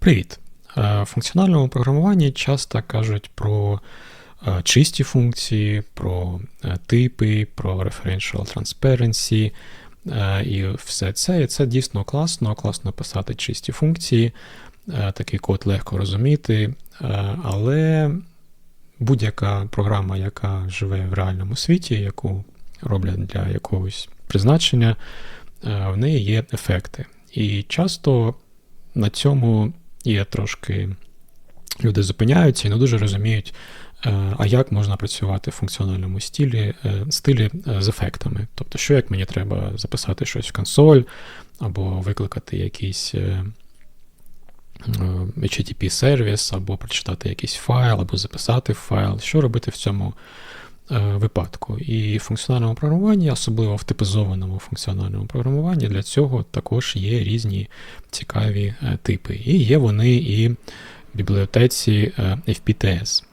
Привіт! Е, В функціональному програмуванні часто кажуть про е, чисті функції, про е, типи, про referential transparency і все це. І це дійсно класно, класно писати чисті функції, такий код легко розуміти, але будь-яка програма, яка живе в реальному світі, яку роблять для якогось призначення, в неї є ефекти. І часто на цьому є трошки люди зупиняються і не дуже розуміють, е, а як можна працювати в функціональному стилі, е, стилі е, з ефектами. Тобто, що як мені треба записати щось в консоль, або викликати якийсь HTTP сервіс, або прочитати якийсь файл, або записати файл. Що робити в цьому випадку? І в функціональному програмуванні, особливо в типізованому функціональному програмуванні, для цього також є різні цікаві е, типи. І є вони і в бібліотеці е, FPTS.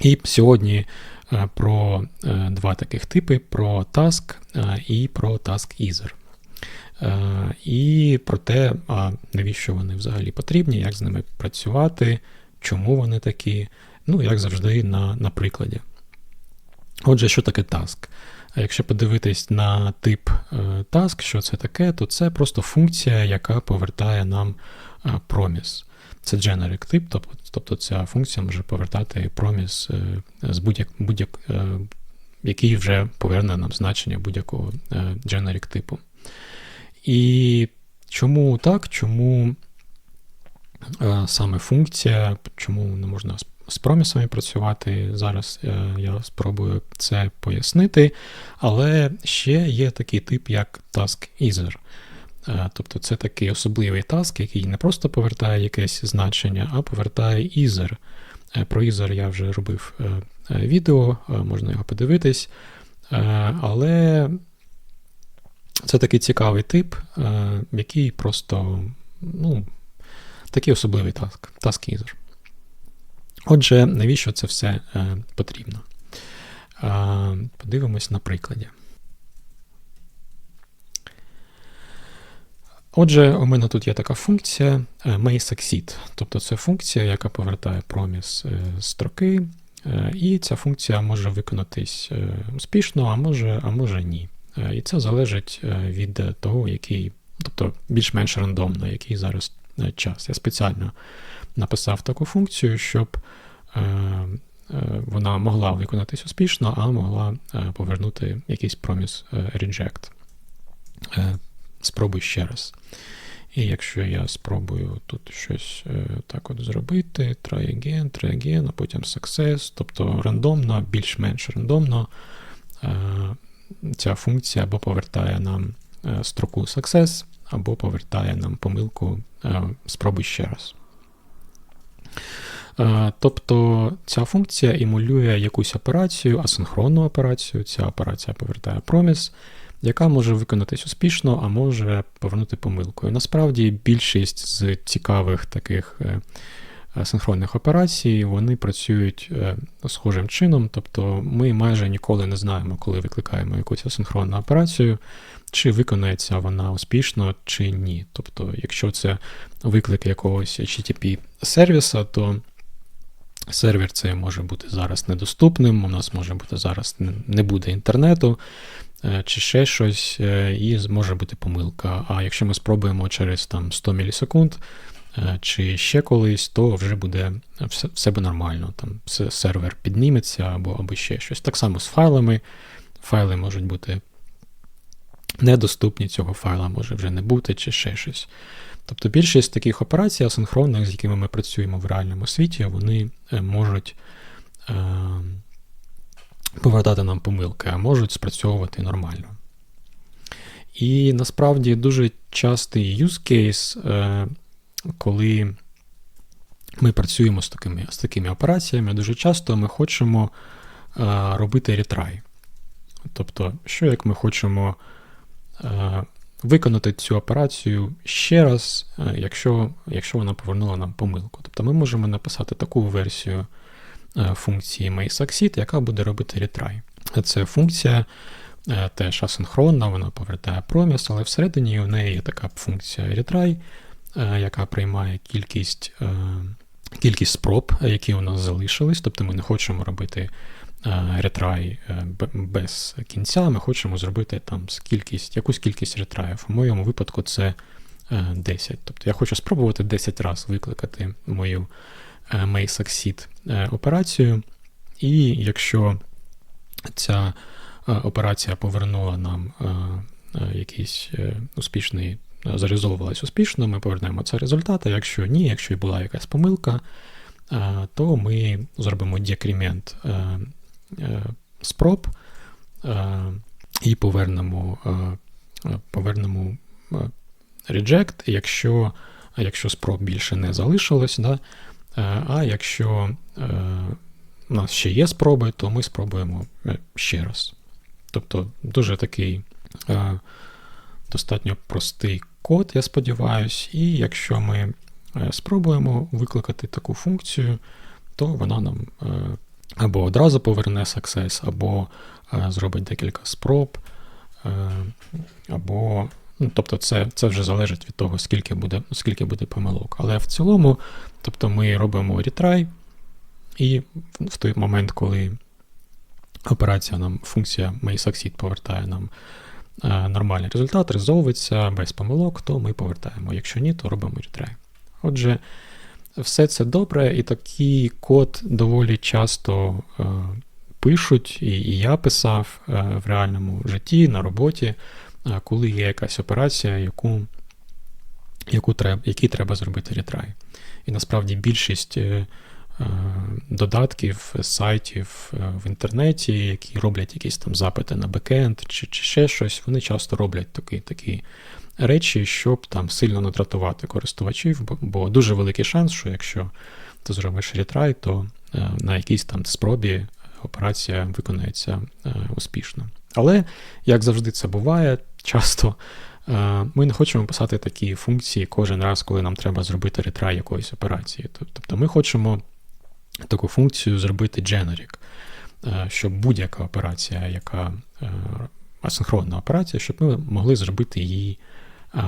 І сьогодні е, про е, два таких типи: про task е, і про task either. Е, І про те, а навіщо вони взагалі потрібні, як з ними працювати, чому вони такі, ну, як завжди, на, на прикладі. Отже, що таке task? Якщо подивитись на тип е, task, що це таке, то це просто функція, яка повертає нам е, проміс. Це generic тип, тобто, тобто ця функція може повертати проміс е, з будь-як, будь-як, який вже поверне нам значення будь-якого generic типу. І чому так? Чому саме функція, чому не можна з- промісами працювати? Зараз е, я спробую це пояснити. Але ще є такий тип, як task either. Е, Тобто це такий особливий task, який не просто повертає якесь значення, а повертає either. Е, Про either я вже робив відео, можна його подивитись. Але це такий цікавий тип, який просто ну, такий особливий таск, task either. Отже, навіщо це все е, потрібно? Подивимось на прикладі. Отже, у мене тут є така функція е, may_succeed. Тобто це функція, яка повертає проміс е, строки, і ця функція може виконатись успішно, а може, а може ні. І це залежить від того, який, тобто більш-менш рандомно, який зараз час. Я спеціально написав таку функцію, щоб е, е, вона могла виконатись успішно, а могла е, повернути якийсь проміс е, reject. Е, Спробуй ще раз. І якщо я спробую тут щось е, так от зробити, try again, try again, а потім success, тобто рандомно, більш-менш рандомно, е, ця функція або повертає нам е, строку success, або повертає нам помилку е, спробуй ще раз. Е, Тобто ця функція емулює якусь операцію, асинхронну операцію. Ця операція повертає проміс, яка може виконатись успішно, а може повернути помилкою. Насправді більшість з цікавих таких е, асинхронних операцій вони працюють е, схожим чином. Тобто ми майже ніколи не знаємо, коли викликаємо якусь асинхронну операцію, чи виконається вона успішно, чи ні. Тобто, якщо це виклик якогось HTTP сервіса, то сервер цей може бути зараз недоступним, у нас може бути зараз не- буде інтернету, е, чи ще щось, і може бути помилка. А якщо ми спробуємо через там 100 мілісекунд, чи ще колись, то вже буде все, все буде нормально. Там сервер підніметься або, або ще щось. Так само з файлами. Файли можуть бути недоступні, цього файла може вже не бути, чи ще щось. Тобто більшість таких операцій асинхронних, з якими ми працюємо в реальному світі, вони е, можуть е, повертати нам помилки, а можуть спрацьовувати нормально. І насправді дуже частий use case, е, коли ми працюємо з такими, з такими операціями, дуже часто ми хочемо е, робити ретрай. Тобто, що як ми хочемо е, виконати цю операцію ще раз, е, якщо, якщо вона повернула нам помилку. Тобто ми можемо написати таку версію е, функції MaySucceed, яка буде робити retry. Це функція теж асинхронна, вона повертає проміс, але всередині у неї є така функція retry, яка приймає кількість кількість спроб, які у нас залишились. Тобто ми не хочемо робити ретрай без кінця, ми хочемо зробити там кількість, якусь кількість ретраїв. У моєму випадку це 10. Тобто я хочу спробувати 10 разів викликати мою May Succeed операцію. І якщо ця операція повернула нам якийсь успішний, зарезолвувалась успішно, ми повернемо цей результат. А якщо ні, якщо і була якась помилка, то ми зробимо декремент спроб і повернемо повернемо reject, якщо якщо спроб більше не залишилось. Да? А якщо у нас ще є спроби, то ми спробуємо е, ще раз. Тобто дуже такий е, достатньо простий код, я сподіваюся, і якщо ми е, спробуємо викликати таку функцію, то вона нам або одразу поверне success, або зробить декілька спроб, або. Ну, Тобто це це вже залежить від того, скільки буде скільки буде помилок. Але в цілому, тобто ми робимо retry, і в той момент, коли операція нам, функція MaySucceed повертає нам е, нормальний результат, резолвиться без помилок, то ми повертаємо. Якщо ні, то робимо retry. Отже, все це добре, і такий код доволі часто е, пишуть, і, і я писав е, в реальному житті, на роботі, е, коли є якась операція, яку, яку треба, якій треба зробити ретрай. І насправді більшість. Е, Е, додатків, сайтів е, в інтернеті, які роблять якісь там запити на бекенд чи чи ще щось, вони часто роблять такі такі речі, щоб там сильно не дратувати користувачів, бо, бо дуже великий шанс, що якщо ти зробиш ретрай, то е, на якійсь там спробі операція виконається успішно. Але, як завжди, це буває, часто. Ми не хочемо писати такі функції кожен раз, коли нам треба зробити ретрай якоїсь операції. Тобто ми хочемо таку функцію зробити generic, е, щоб будь-яка операція, яка е, асинхронна операція, щоб ми могли зробити її е,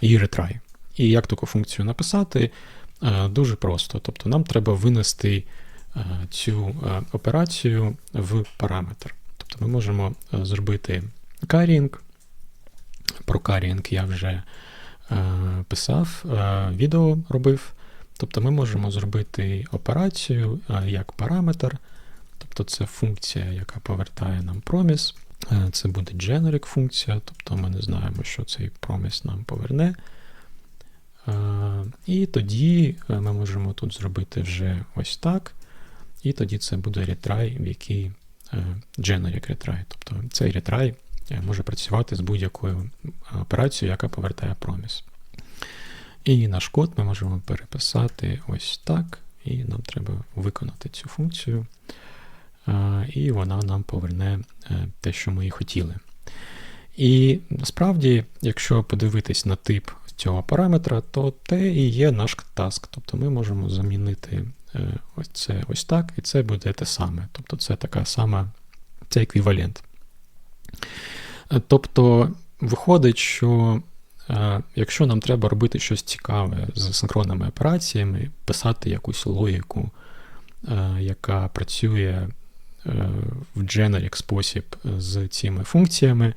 її ретрай. І як таку функцію написати? Дуже просто. Тобто нам треба винести цю операцію в параметр. Тобто ми можемо зробити carrying. Про carrying я вже писав, відео робив. Тобто ми можемо зробити операцію як параметр, тобто це функція, яка повертає нам проміс. Е, це буде generic функція, тобто ми не знаємо, що цей проміс нам поверне. Е, і тоді е, ми можемо тут зробити вже ось так. І тоді це буде retry, в який generic retry. Тобто цей retry може працювати з будь-якою операцією, яка повертає проміс. І наш код ми можемо переписати ось так, і нам треба виконати цю функцію. І вона нам поверне е, те, що ми і хотіли. І насправді, якщо подивитись на тип цього параметра, то те і є наш task. Тобто ми можемо замінити е, ось це ось так, і це буде те саме. Тобто це така сама, це еквівалент. Е, тобто, виходить, що якщо нам треба робити щось цікаве з синхронними операціями, писати якусь логіку, е, яка працює е, в generic спосіб з цими функціями,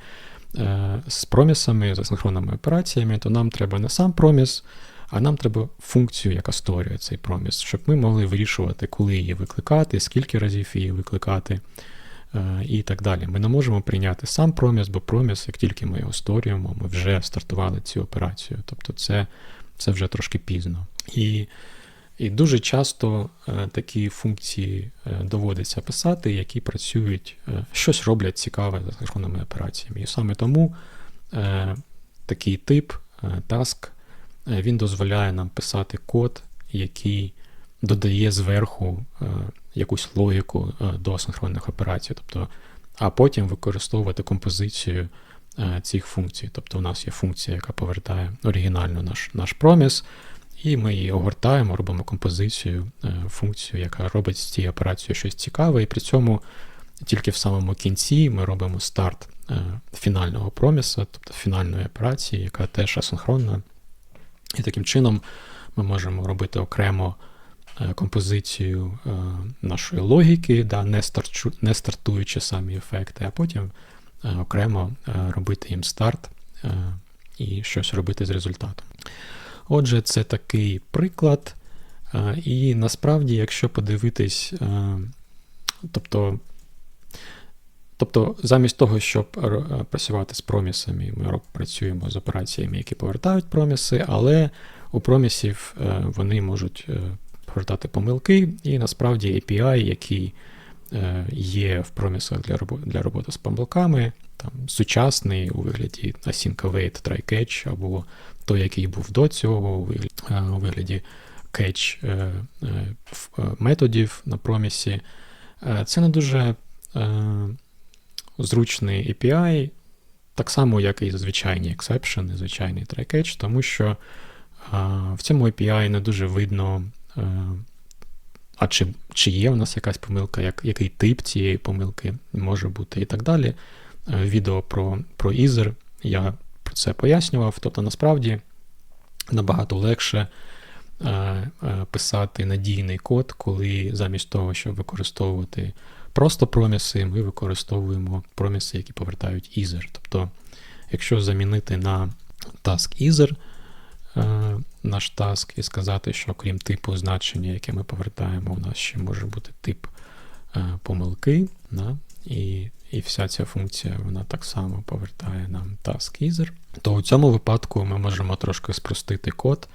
з промісами, з синхронними операціями, то нам треба не сам проміс, а нам треба функцію, яка створює цей проміс, щоб ми могли вирішувати, коли її викликати, скільки разів її викликати. Е, і так далі. Ми не можемо прийняти сам проміс, бо проміс, як тільки ми його створюємо, ми вже стартували цю операцію. Тобто це це вже трошки пізно. І і дуже часто е, такі функції е, доводиться писати, які працюють, щось роблять цікаве за синхронними операціями. І саме тому такий тип task, він дозволяє нам писати код, який додає зверху е, якусь логіку е, до асинхронних операцій, тобто, а потім використовувати композицію е, цих функцій. Тобто у нас є функція, яка повертає оригінально наш наш проміс, і ми її огортаємо, робимо композицію, функцію, яка робить з цією операцією щось цікаве, і при цьому тільки в самому кінці ми робимо старт фінального проміса, тобто фінальної операції, яка теж асинхронна. І таким чином ми можемо робити окремо е, композицію е, нашої логіки, да, не, старчу, не стартуючи самі ефекти, а потім е, окремо робити їм старт і щось робити з результатом. Отже, це такий приклад. І насправді, якщо подивитись, тобто Тобто, замість того, щоб працювати з промісами, ми працюємо з операціями, які повертають проміси, але у промісів е, вони можуть е, повертати помилки, і насправді API, який е, є в промісах для роботи, для роботи з помилками, там, сучасний у вигляді async await try catch, або той, який був до цього, у вигляді, у вигляді catch методів на промісі, це не дуже зручний API, так само, як і звичайні exception, звичайний try catch, тому що в цьому API не дуже видно, а чи чи є у нас якась помилка, як, який тип цієї помилки може бути і так далі. Відео про про Ether я про це пояснював. Тобто, насправді набагато легше писати надійний код, коли замість того, щоб використовувати просто проміси, ми використовуємо проміси, які повертають Ether. Тобто, якщо замінити на task Ether, Е, наш таск і сказати, що крім типу значення, яке ми повертаємо, у нас ще може бути тип е, помилки. Да? І і вся ця функція вона так само повертає нам task either, то у цьому випадку ми можемо трошки спростити код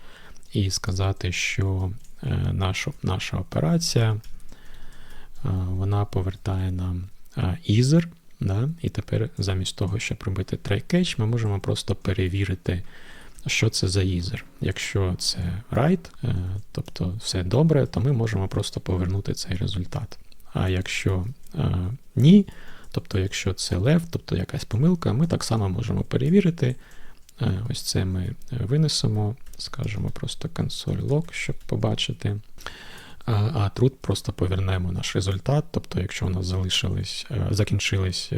і сказати, що е, наша наша операція вона повертає нам either, да? і тепер замість того, щоб робити try catch, ми можемо просто перевірити що це за user. Якщо це write, е, тобто все добре, то ми можемо просто повернути цей результат. А якщо е, ні, тобто якщо це left, тобто якась помилка, ми так само можемо перевірити. Е, ось це ми винесемо, скажемо просто console log, щоб побачити. А тут просто повернемо наш результат. Тобто, якщо у нас залишились, закінчились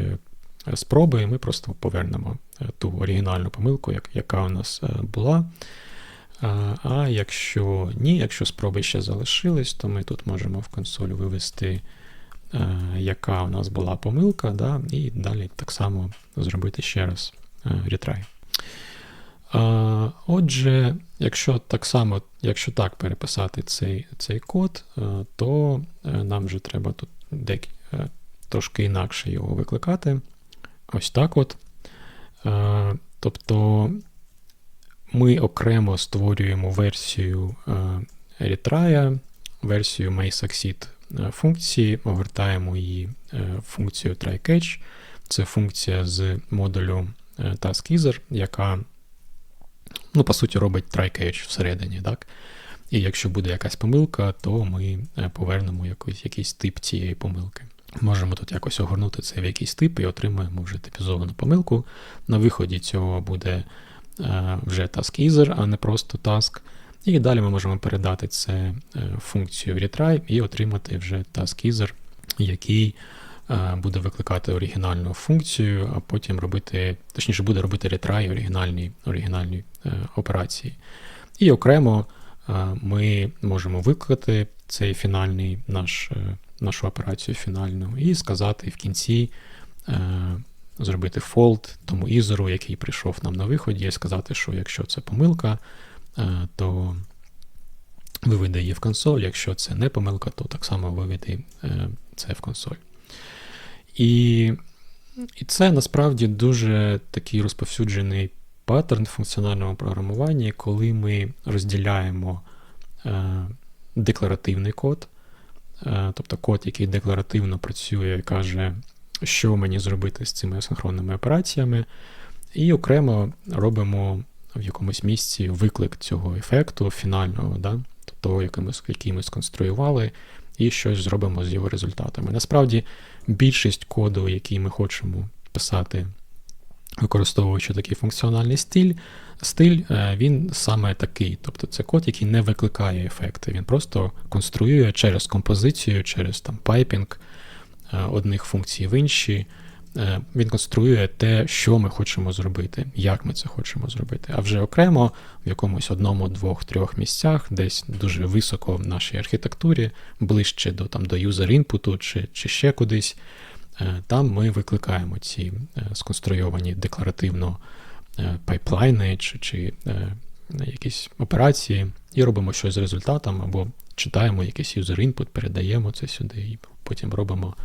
спроби, і ми просто повернемо е, ту оригінальну помилку, яка у нас е, була. А якщо ні, якщо спроби ще залишились, то ми тут можемо в консоль вивести, е, яка у нас була помилка, да, і далі так само зробити ще раз ретрай. Отже, якщо так само, якщо так переписати цей цей код, то нам вже треба тут дек, трошки інакше його викликати. Ось так от. Е, тобто ми окремо створюємо версію retry, версію MaySucceed е, функції, огортаємо її е, функцію tryCatch. Це функція з модулю TaskEaser, яка, ну, по суті, робить tryCatch всередині. так? І якщо буде якась помилка, то ми повернемо якийсь, якийсь тип цієї помилки. Можемо тут якось огорнути це в якийсь тип і отримаємо вже типізовану помилку. На виході цього буде е, вже task а не просто task. І далі ми можемо передати це е, функцію retry і отримати вже task який е, буде викликати оригінальну функцію, а потім робити, точніше, буде робити retry оригінальні, оригінальні операції. І окремо ми можемо викликати цей фінальний наш нашу операцію фінальну, і сказати в кінці е, зробити фолд тому ізеру, який прийшов нам на виході, і сказати, що якщо це помилка, е, то виведе її в консоль, якщо це не помилка, то так само виведе е, це в консоль. І і це насправді дуже такий розповсюджений паттерн в функціональному програмуванні, коли ми розділяємо декларативний код. Е, тобто код, який декларативно працює і каже, що мені зробити з цими асинхронними операціями, і окремо робимо в якомусь місці виклик цього ефекту фінального, да? того, який ми, який ми сконструювали, і щось зробимо з його результатами. Насправді, більшість коду, який ми хочемо писати, використовуючи такий функціональний стиль, стиль, е, він саме такий. Тобто це код, який не викликає ефекти. Він просто конструює через композицію, через там пайпінг е, одних функцій в інші, е, він конструює те, що ми хочемо зробити, як ми це хочемо зробити. А вже окремо в якомусь одному, двох, трьох місцях, десь дуже високо в нашій архітектурі, ближче до там, до юзер-інпуту чи, чи ще кудись, там ми викликаємо ці сконструйовані декларативно пайплайни чи, чи якісь операції і робимо щось з результатом, або читаємо якийсь юзер-інпут, передаємо це сюди, і потім робимо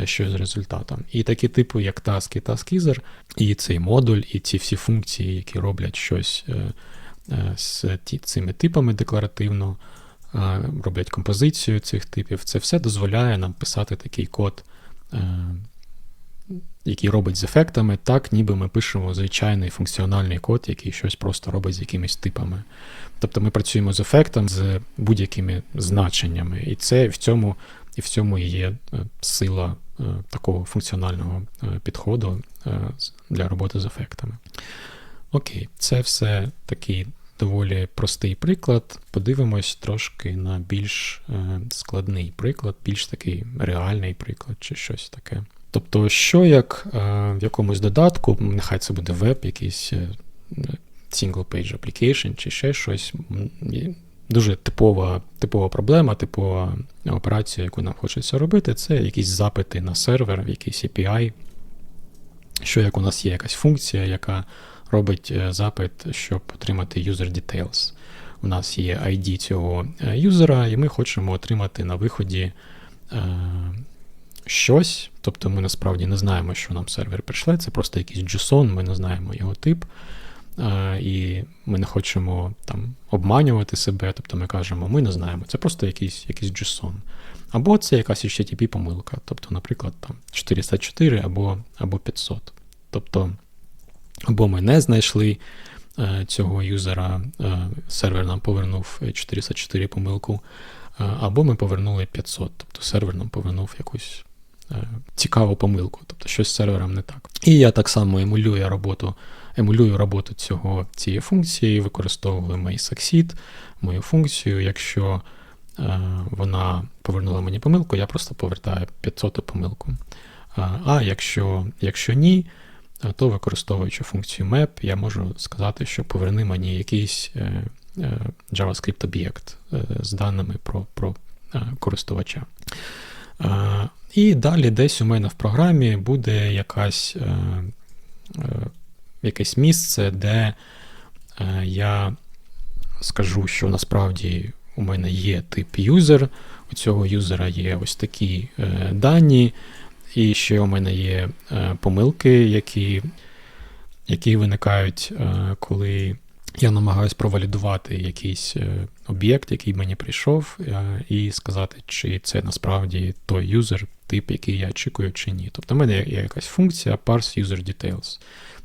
е, щось з результатом. І такі типи, як Task і TaskIzer, і цей модуль, і ці всі функції, які роблять щось е, е, з цими типами декларативно, роблять композицію цих типів, це все дозволяє нам писати такий код який робить з ефектами, так ніби ми пишемо звичайний функціональний код, який щось просто робить з якимись типами. Тобто ми працюємо з ефектом, з будь-якими значеннями. І це в цьому і в цьому є е, сила е, такого функціонального е, підходу для роботи з ефектами. Окей, це все такий доволі простий приклад. Подивимось трошки на більш складний приклад, більш такий реальний приклад, чи щось таке. Тобто, що як е, в якомусь додатку, нехай це буде веб, якийсь е, single page application чи ще щось. Дуже типова типова проблема, типова операція, яку нам хочеться робити, це якісь запити на сервер, якийсь API. Що як у нас є якась функція, яка робить е, запит, щоб отримати user details. У нас є ID цього юзера, і ми хочемо отримати на виході щось, тобто ми насправді не знаємо, що нам сервер прийшле, це просто якийсь JSON, ми не знаємо його тип. І ми не хочемо там обманювати себе, тобто ми кажемо, ми не знаємо, це просто якийсь якийсь JSON. Або це якась http помилка, тобто, наприклад, там 404 або або 500. Тобто, або ми не знайшли е, цього юзера, е, сервер нам повернув 404 помилку, е, або ми повернули 500, тобто сервер нам повернув якусь цікаву помилку, тобто щось з сервером не так. І я так само емулюю роботу емулюю роботу цього, цієї функції, використовую MySucceed, мою функцію. Якщо вона повернула мені помилку, я просто повертаю 500 помилку. А якщо, якщо ні, то використовуючи функцію map, я можу сказати, що поверни мені якийсь JavaScript об'єкт з даними про, про користувача. І далі десь у мене в програмі буде якась, е, е, якесь місце, де е, я скажу, що насправді у мене є тип юзер, у цього юзера є ось такі е, дані, і ще у мене є е, помилки, які які виникають, е, коли я намагаюся провалідувати якийсь об'єкт, який мені прийшов, і сказати, чи це насправді той юзер, тип, який я очікую, чи ні. Тобто в мене є якась функція parse user details.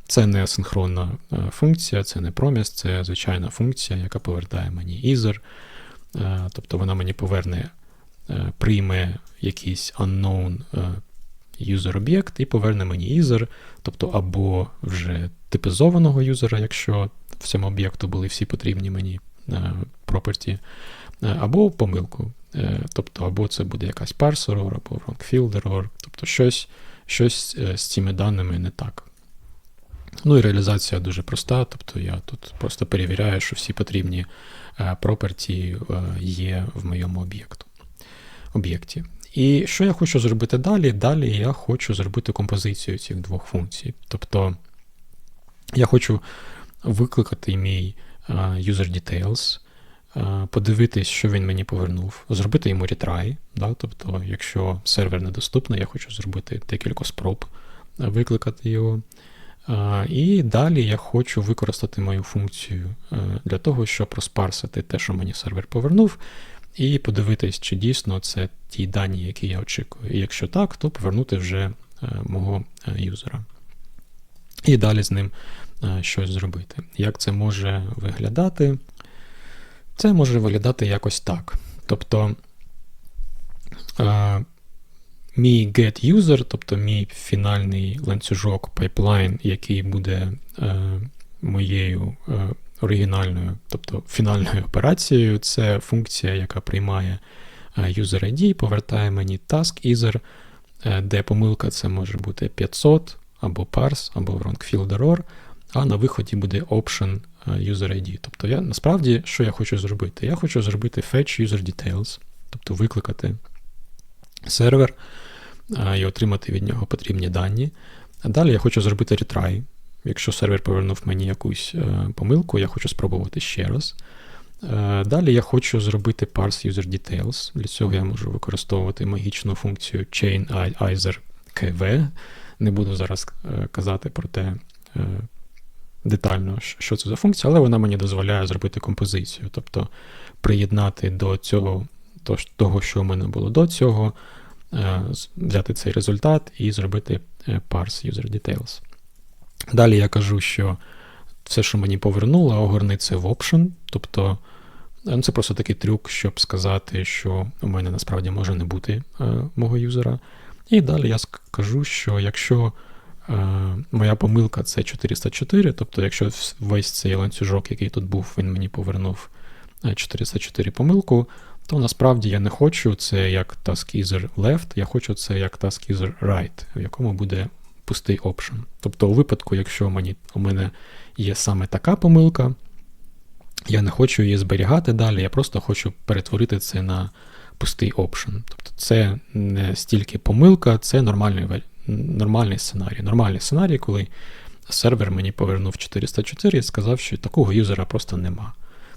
Це не асинхронна е, функція, це не проміс, це звичайна функція, яка повертає мені. Е, тобто вона мені поверне, е, прийме якийсь unknown user об'єкт і поверне мені either, тобто або вже типізованого юзера, якщо в цьому об'єкту були всі потрібні мені property, або помилку. Е, тобто, або це буде якась parse error, або wrong field error, тобто щось щось е, з цими даними не так. Ну і реалізація дуже проста, тобто я тут просто перевіряю, що всі потрібні е, property є в моєму об'єкті. І що я хочу зробити далі? Далі я хочу зробити композицію цих двох функцій. Тобто я хочу викликати мій user details, подивитись, що він мені повернув, зробити йому ретрай. Да? Тобто, якщо сервер недоступний, я хочу зробити декілька спроб викликати його. І далі я хочу використати мою функцію для того, щоб розпарсити те, що мені сервер повернув, і подивитись, чи дійсно це ті дані, які я очікую. І якщо так, то повернути вже мого юзера. І далі з ним щось зробити. Як це може виглядати? Це може виглядати якось так. Тобто мій get-user, тобто мій фінальний ланцюжок пайплайн, який буде е, моєю е, оригінальною, тобто фінальною операцією, це функція, яка приймає user ID, повертає мені task either, е, де помилка це може бути 500 або parse, або wrong field error, а на виході буде option е, user ID. Тобто я насправді що я хочу зробити? Я хочу зробити fetch user details, тобто викликати сервер е, і отримати від нього потрібні дані. А далі я хочу зробити retry. Якщо сервер повернув мені якусь е, помилку, я хочу спробувати ще раз. Е, Далі я хочу зробити parse user details. Для цього я можу використовувати магічну функцію chain. Не буду зараз е, казати про те е, детально, що це за функція, але вона мені дозволяє зробити композицію. Тобто приєднати до цього то- того, що в мене було до цього, е, взяти цей результат і зробити е, parse user details. Далі я кажу, що все, що мені повернуло, огорни це в option. Тобто е, ну, це просто такий трюк, щоб сказати, що у мене насправді може не бути е, мого юзера. І далі я скажу, що якщо е, моя помилка це 404, тобто якщо весь цей ланцюжок, який тут був, він мені повернув е, 404 помилку, то насправді я не хочу це як task-user left, я хочу це як task-user right, в якому буде пустий option. Тобто, у випадку, якщо мені, у мене є саме така помилка, я не хочу її зберігати далі, я просто хочу перетворити це на пустий option. Тобто це не стільки помилка, це нормальний, нормальний сценарій. Нормальний сценарій, коли сервер мені повернув 404 і сказав, що такого юзера просто нема.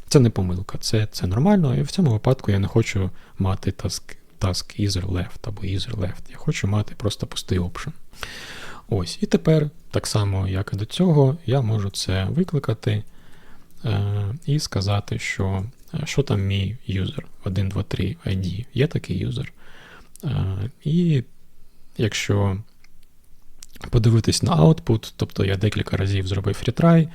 Це не помилка, це, це нормально, і в цьому випадку я не хочу мати task, task user left або user left. Я хочу мати просто пустий option. Ось, і тепер, так само, як і до цього, я можу це викликати е, і сказати, що, е, що там мій юзер 123 ID. Є такий юзер. Е, і якщо подивитись на output, тобто я декілька разів зробив retry,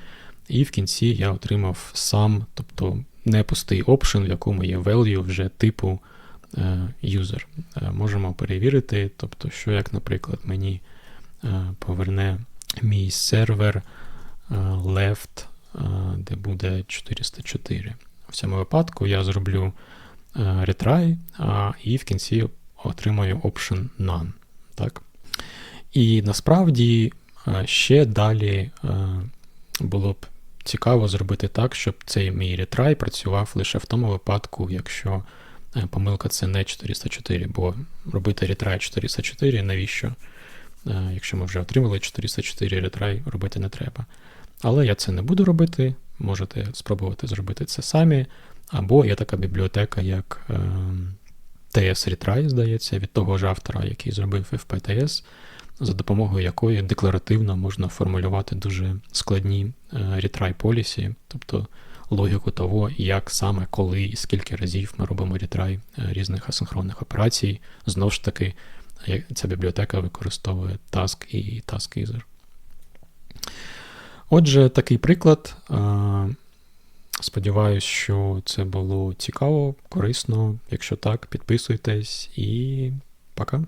і в кінці я отримав сам, тобто не пустий option, в якому є value вже типу е, user. Е, можемо перевірити, тобто, що як, наприклад, мені поверне мій сервер е, left, е, де буде 404. В цьому випадку я зроблю е, retry, і в кінці отримаю option none. Так? І насправді е, ще далі е, було б цікаво зробити так, щоб цей мій ретрай працював лише в тому випадку, якщо е, помилка це не 404, бо робити ретрай 404 навіщо? Е, Якщо ми вже отримали 404 ретрай, робити не треба. Але я це не буду робити, можете спробувати зробити це самі. Або є така бібліотека, як е, TS Retry, здається, від того ж автора, який зробив FPTS, за допомогою якої декларативно можна формулювати дуже складні е, retry полісі, тобто логіку того, як саме, коли і скільки разів ми робимо е, різних асинхронних операцій. Знову ж таки, ця бібліотека використовує task і task user. Отже, такий приклад. Сподіваюсь, що це було цікаво, корисно. Якщо так, підписуйтесь і пока.